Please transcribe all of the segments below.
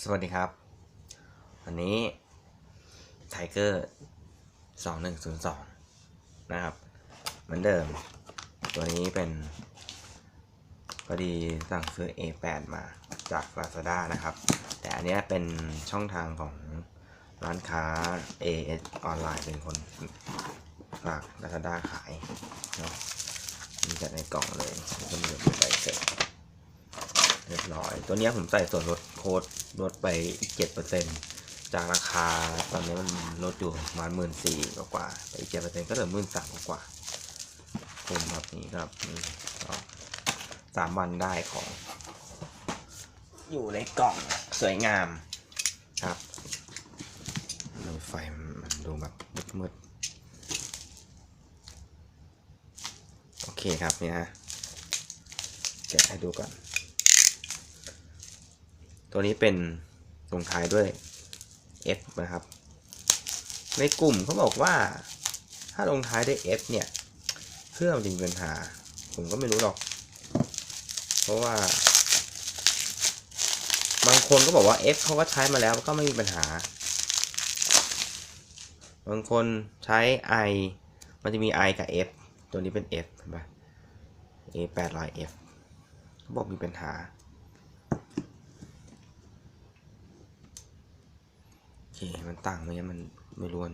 สวัสดีครับ วันนี้ไทเกอร์สองหนึ่งศูนย์สองนะครับ เหมือนเดิม ตัวนี้เป็นพอดีสั่งซื้อ A8 มาจาก Lazada นะครับ แต่อันนี้เป็นช่องทางของร้านค้า AS ออนไลน์เป็นคนฝาก Lazada ขายเนาะมีจัดในกล่องเลยแล้วก็มีใบเสร็จ รียบร้อย ตัวนี้ผมใส่ส่วนลดโค้ดลดไปอีกเจ็ดเปอร์เซ็นจากราคาตอนนี้มันลดอยู่ประมาณหมื่นสี่กว่าไปอีกเจ็ดเปอร์เซ็นก็เหลือหมื่นสามกว่าๆผมแบบนี้ครับนี่สามวันได้ของ อยู่ในกล่องสวยงามครับดูไฟมันดูแบบมืดๆโอเคครับเนี่ยแกะให้ดูก่อน ตัวนี้เป็นลงท้ายด้วย F นะครับ ในกลุ่มเขาบอกว่า ถ้าลงท้ายด้วย F เนี่ยเครื่องมันจะมีปัญหา ผมก็ไม่รู้หรอก เพราะว่า บางคนก็บอกว่า F เขาก็ใช้มาแล้วก็ไม่มีปัญหา บางคนใช้ I มันจะมี I กับ F ตัวนี้เป็น F เห็นปะ A 8 0 0 F เขาบอกมีปัญหา โอ เค มันต่างไหมงั้นมันไม่รวน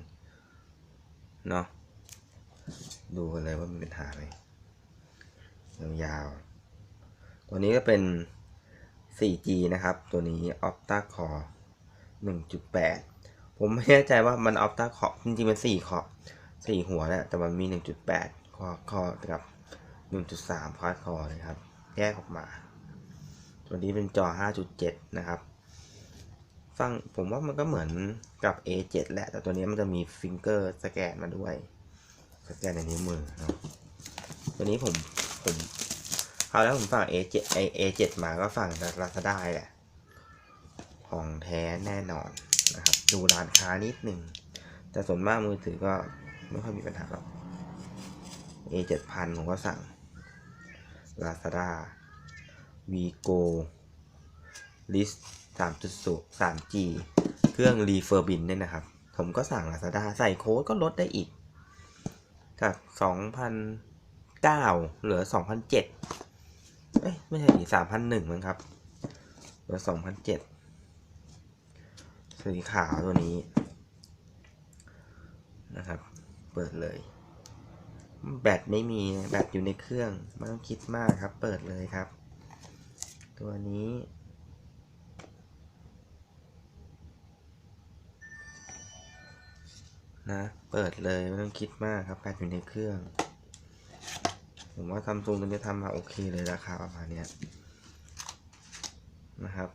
เนาะดูกันเลยว่ามีปัญหาไหมยาวๆตัวนี้ก็เป็น 4G นะครับ ตัวนี้ Opta Core 1.8 ผมไม่แน่ใจว่ามัน Opta Core จริงๆ มัน4คอ4หัวแหละแต่มันมี 1.8 คอคอกับ 1.3คอร์ดคอนะครับ แยกออกมา ตัวนี้เป็นจอ 5.7 นะครับ ฟังผมว่ามันก็เหมือนกับ A7 แหละ แต่ตัวนี้มันจะมีฟิงเกอร์สแกนมาด้วย สแกนในนิ้วมือเนาะตัวนี้ผมผมคราแล้วผมสั่ง A7 ไอ A7 มาก็สั่งจาก Lazada แหละ ของแท้แน่นอนนะครับ ดูร้านค้านิดหนึ่ง แต่ส่วนมากมือถือก็ไม่ค่อยมีปัญหาหรอก A7000 ผมก็สั่ง Lazada Vigo List 3.0 3G เครื่องรีเฟอร์บินเนี่ยนะครับ ผมก็สั่ง Lazada ใส่โค้ดก็ลดได้อีก จาก 2,009 เหลือ 2,007เอ้ย ไม่ใช่ดิ3,001มั้งครับ เหลือ 2,007สีขาวตัวนี้ นะครับ เปิดเลย แบตไม่มี แบตอยู่ในเครื่อง ไม่ต้องคิดมากครับ เปิดเลยครับ ตัวนี้ นะ เปิดเลยไม่ต้องคิดมากครับแบตอยู่ในเครื่อง ผมว่าซัมซุงตัวนี้ทำมาโอเคเลยราคาประมาณนี้นะครับ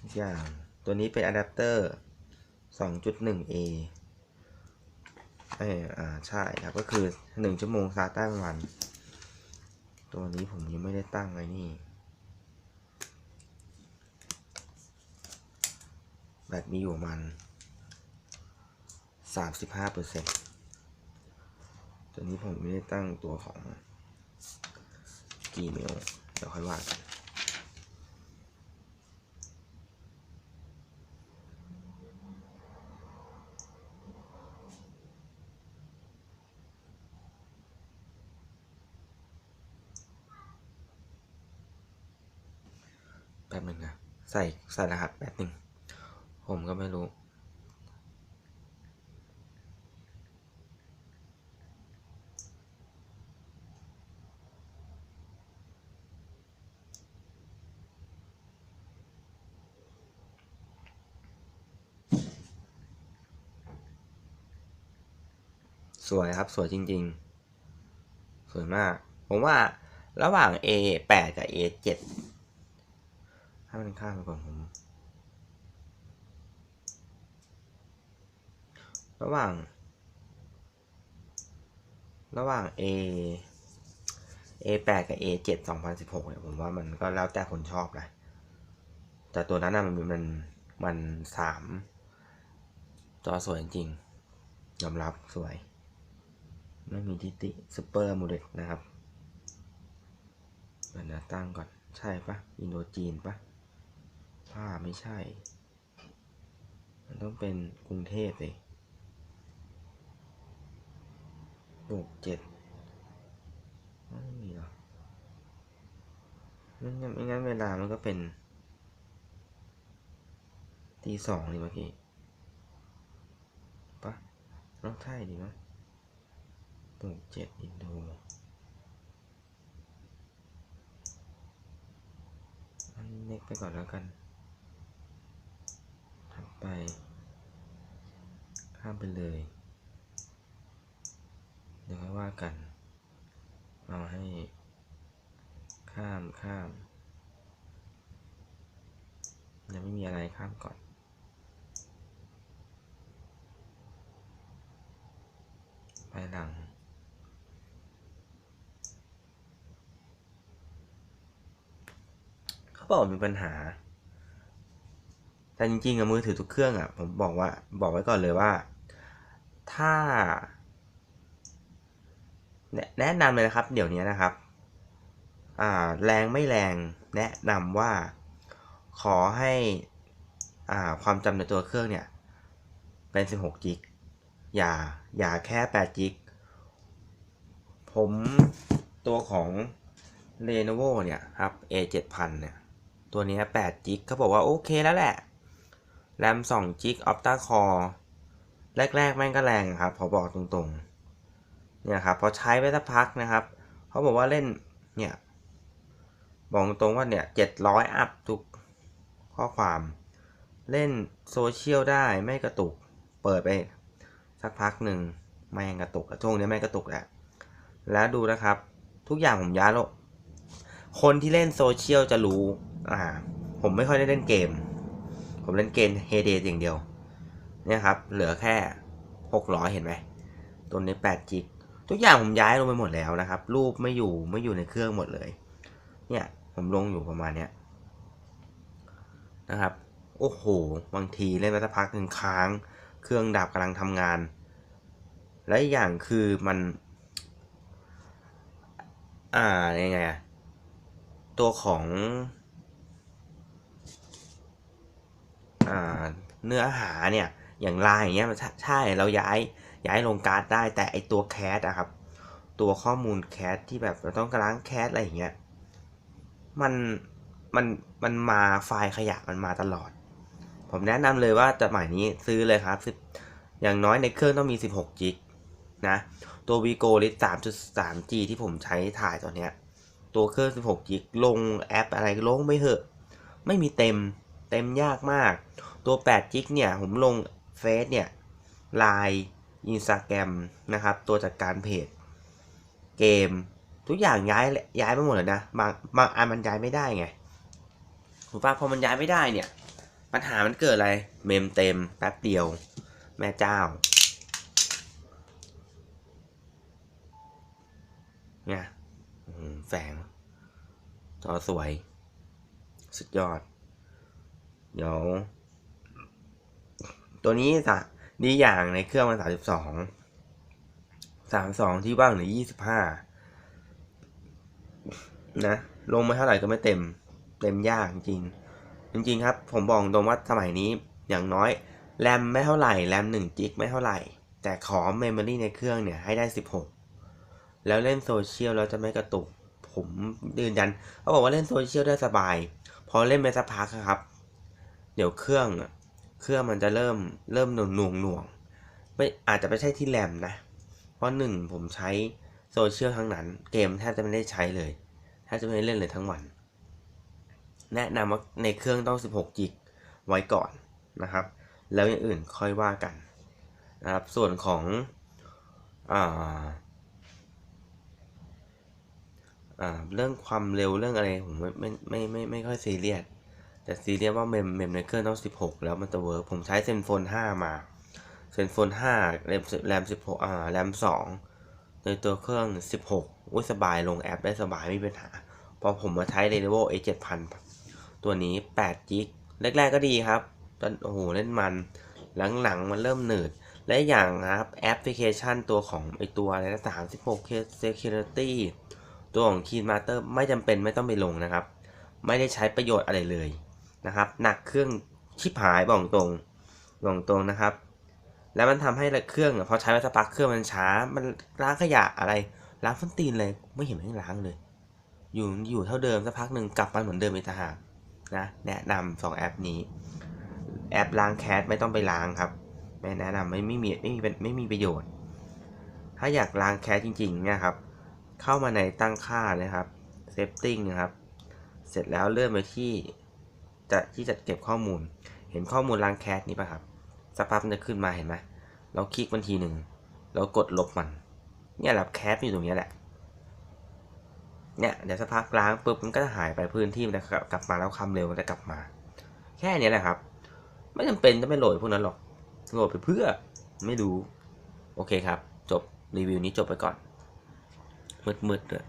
อีกอย่างตัวนี้เป็นอะแดปเตอร์ 2.1A เอออ่า ใช่ครับ ก็คือ 1 ชั่วโมงซาร์ตั้งวัน ตัวนี้ผมยังไม่ได้ตั้งไว้นี่ แบตมีอยู่มัน สามสิบห้าเปอร์เซ็นต์ตัวนี้ผมไม่ได้ตั้งตัวของกี่เมลเดี๋ยวค่อยว่ากันแป๊บหนึ่งนะใส่ใส่รหัสแป๊บหนึ่งผมก็ไม่รู้ สวยครับสวยจริง ๆ สวยมาก ผมว่าระหว่าง A8 กับ A7 ให้มันข้ามไปก่อนผม ระหว่าง ระหว่าง A A8 กับ A7 2016เนี่ยผมว่ามันก็แล้วแต่คนชอบนะ แต่ตัวนั้นนะมันมันมันสามจอสวยจริงยอมรับสวย ไม่มีทิติซูเปอร์โมเดลนะครับเดี๋ยวนะตั้งก่อน ใช่ปะอินโดจีนปะผ้าไม่ใช่ มันต้องเป็นกรุงเทพสิหกเจ็ดไม่มีหรอไม่งั้นไม่งั้นเวลามันก็เป็นตีสองเลยเมื่อกี้ปะต้องใช่ดีมั้ย หกเจ็ดอินโดอันเน็กไปก่อนแล้วกัน ถัดไป ข้ามไปเลย เดี๋ยวค่อยว่ากัน เอาให้ ข้ามข้ามยังไม่มีอะไรข้ามก่อนไปหลัง เขามีปัญหา แต่จริงๆอะมือถือทุกเครื่องอะผมบอกว่าบอกไว้ก่อนเลยว่า ถ้าแนะแนะนำเลยนะครับ เดี๋ยวนี้นะครับอ่าแรงไม่แรงแนะนำว่าขอให้อ่าความจำในตัวเครื่องเนี่ยเป็น 16กิกอย่าอย่าแค่8กิกผมตัวของ Lenovo เนี่ยครับ A 7000 เนี่ย ตัวนี้8กิกเขาบอกว่าโอเคแล้วแหละ แรม2กิก Octa Core แรกๆแม่งก็แรงครับผมบอกตรงๆ เนี่ยครับ พอใช้ไปสักพักนะครับ เขาบอกว่าเล่น เนี่ย บอกตรงว่าเนี่ย700อัพทุกข้อความ เล่นโซเชียลได้ไม่กระตุก เปิดไป สักพักหนึ่งแม่งกระตุกช่วงนี้แม่งกระตุกแหละ แล้วดูนะครับ ทุกอย่างผมย้ายล้วคนที่เล่นโซเชียลจะรู้ อ่า ผมไม่ค่อยได้เล่นเกม ผมเล่นเกมเฮเดอย่างเดียว เนี่ยครับ เหลือแค่600เห็นไหม ตัวนี้8จิก ทุกอย่างผมย้ายลงไปหมดแล้วนะครับ รูปไม่อยู่ไม่อยู่ในเครื่องหมดเลย เนี่ย ผมลงอยู่ประมาณเนี้ยนะครับ โอ้โห บางทีเล่นไปสักพักหนึ่งค้าง เครื่องดับกำลังทำงาน และอีกอย่างคือมัน อ่ายังไงอะตัวของ อ่า เนื้อหาเนี่ยอย่างไลายอย่างเงี้ยใช่เราย้ายย้ายลงการ์ดได้แต่ไอตัวแคสอะครับ ตัวข้อมูลแคสที่แบบเราต้องล้างแคสอะไรอย่างเงี้ยมันมันมันมาไฟล์ขยะมันมาตลอด ผมแนะนำเลยว่าจะหมายนี้ซื้อเลยครับ อย่างน้อยในเครื่องต้องมี 16จิกนะตัว Vigo Lite 3.3G ที่ผมใช้ถ่ายตัวเนี้ยตัวเครื่อง 16จิกลงแอปอะไรลงไม่เหอะ ไม่มีเต็ม เต็มยากมาก ตัว8จิกเนี่ย ผมลงเฟซเนี่ยไลน์อินสตาแกรมนะครับ ตัวจัดการเพจ เกม ทุกอย่างย้ายย้ายไปหมดเลยนะ บางบางอันมันย้ายไม่ได้ไงถูกปะพอมันย้ายไม่ได้เนี่ย ปัญหามันเกิดอะไร เมมเต็มแป๊บเดียว แม่เจ้าเนี่ยแสงจอสวย สุดยอด เดี๋ยว ตัวนี้สะดีอย่างในเครื่องมันสามสิบสองสามสองที่ว่างหลือยี่สิบห้านะลงมาเท่าไหร่ก็ไม่เต็ม เต็มยากจริงจริง ๆ ครับ ผมบอกตรงว่าสมัยนี้อย่างน้อยแรมไม่เท่าไหร่แรมหนึ่งจิกไม่เท่าไหร่ แต่ขอเมมโมรี่ในเครื่องเนี่ยให้ได้สิบหกแล้วเล่นโซเชียลแล้วจะไม่กระตุก ผมยืนยันเขาบอกว่าเล่นโซเชียลได้สบาย พอเล่นไปสักพักครับ เดี๋ยวเครื่องอะเครื่องมันจะเริ่มเริ่มหน่วงหน่วงหน่วงไม่อาจจะไม่ใช่ที่แรมนะ เพราะหนึ่งผมใช้โซเชียลทั้งนั้น เกมแทบจะไม่ได้ใช้เลยแทบจะไม่ได้เล่นเลยทั้งวัน แนะนำว่าในเครื่องต้อง 16จิกไว้ก่อนนะครับ แล้วอย่างอื่นค่อยว่ากันนะครับส่วนของอ่าอ่าเรื่องความเร็วเรื่องอะไรผมไม่ไม่ไม่ไม่ไม่ค่อยซีเรียส แต่ซีเรียสว่าเมมเมมในเครื่องต้อง 16 แล้วมันจะเวิร์กผมใช้เซนโฟน 5 มาเซนโฟน 5 แรมแรม16 อ่า แรม 2 ในตัวเครื่อง 16 อุ้ยสบายลงแอปได้สบายไม่มีปัญหา พอผมมาใช้ Lenovo A 7000ตัวนี้8 g แรก ๆ ก็ดีครับ ตอนโอ้โห เล่นมัน หลัง ๆ มันเริ่มหนืด และอย่างนะครับ แอปพลิเคชันตัวของไอตัวอะไรนะ36 Security ตัวของ Key Master ไม่จำเป็นไม่ต้องไปลงนะครับ ไม่ได้ใช้ประโยชน์อะไรเลย นะครับ หนักเครื่องชิบหายบอกตรงบอกตรงนะครับ แล้วมันทำให้เครื่องพอใช้ไปสักพักเครื่องมันช้า มันล้างขยะอะไรล้างฟันตีนเลยไม่เห็นมันล้างเลย อยู่อยู่เท่าเดิมสักพักหนึ่งกลับมาเหมือนเดิมอีกต่างหากนะแนะนำสองแอปนี้ แอปล้างแคสไม่ต้องไปล้างครับ ไม่แนะนำไม่ไม่มีไม่มีไม่มีประโยชน์ ถ้าอยากล้างแคสจริงๆเนี่ยครับ เข้ามาในตั้งค่าเลยครับ setting นะครับ เสร็จแล้วเลื่อนไปที่ จะที่จัดเก็บข้อมูล เห็นข้อมูลล้างแคสนี้ป่ะครับสักพักมันจะขึ้นมาเห็นไหมเราคลิกมันทีหนึ่งเรากดลบมัน เนี่ยแหละแคสอยู่ตรงนี้แหละ เนี่ยเดี๋ยวสักพักล้างปุ๊บมันก็จะหายไปพื้นที่มันจะกลับมาแล้วคำเร็วมันจะกลับมา แค่นี้แหละครับ ไม่จำเป็นจะไม่โหลดพวกนั้นหรอกโหลดไปเพื่อไม่รู้ โอเคครับ จบรีวิวนี้จบไปก่อนมืดๆด้วย